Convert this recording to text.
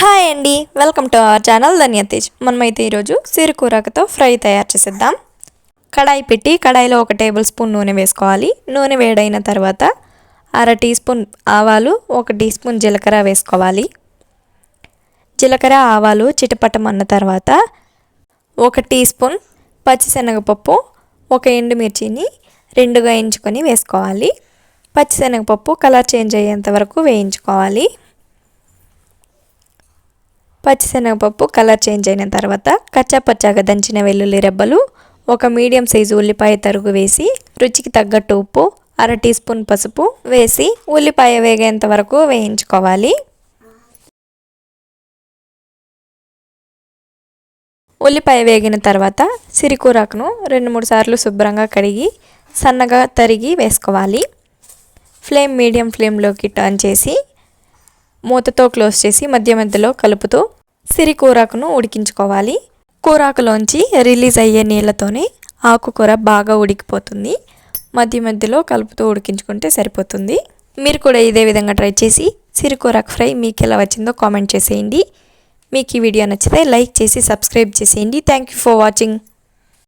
Hi అండి. Welcome to our channel Dhanyatej మనమైతే ఈరోజు సిరుకూరకతో ఫ్రై తయారు చేసేద్దాం. కడాయి పెట్టి కడాయిలో ఒక టేబుల్ స్పూన్ నూనె వేసుకోవాలి. నూనె వేడైన తర్వాత అర టీ స్పూన్ ఆవాలు ఒక టీ స్పూన్ జీలకర్ర వేసుకోవాలి. జీలకర్ర ఆవాలు చిటపటమన్న తర్వాత ఒక టీ స్పూన్ పచ్చిశనగపప్పు ఒక ఎండుమిర్చిని రెండుగా ఎంచుకొని వేసుకోవాలి. పచ్చిశనగపప్పు కలర్ చేంజ్ అయ్యేంత వరకు వేయించుకోవాలి. పచ్చిశనగపప్పు కలర్ చేంజ్ అయిన తర్వాత కచ్చాపచ్చాగా దంచిన వెల్లుల్లి రెబ్బలు ఒక మీడియం సైజు ఉల్లిపాయ తరుగు వేసి రుచికి తగ్గట్టు ఉప్పు అర టీ స్పూన్ పసుపు వేసి ఉల్లిపాయ వేగేంత వరకు వేయించుకోవాలి. ఉల్లిపాయ వేగిన తర్వాత సిరికూరాకును రెండు మూడు సార్లు శుభ్రంగా కడిగి సన్నగా తరిగి వేసుకోవాలి. ఫ్లేమ్ మీడియం ఫ్లేమ్లోకి టర్న్ చేసి మూతతో క్లోజ్ చేసి మధ్య మధ్యలో కలుపుతూ సిరి కూరాకును ఉడికించుకోవాలి. కూరాకులోంచి రిలీజ్ అయ్యే నీళ్ళతోనే ఆకుకూర బాగా ఉడికిపోతుంది. మధ్య మధ్యలో కలుపుతూ ఉడికించుకుంటే సరిపోతుంది. మీరు కూడా ఇదే విధంగా ట్రై చేసి సిరికూరాకు ఫ్రై మీకు ఎలా వచ్చిందో కామెంట్ చేసేయండి. మీకు ఈ వీడియో నచ్చితే లైక్ చేసి సబ్స్క్రైబ్ చేసేయండి. Thank you for watching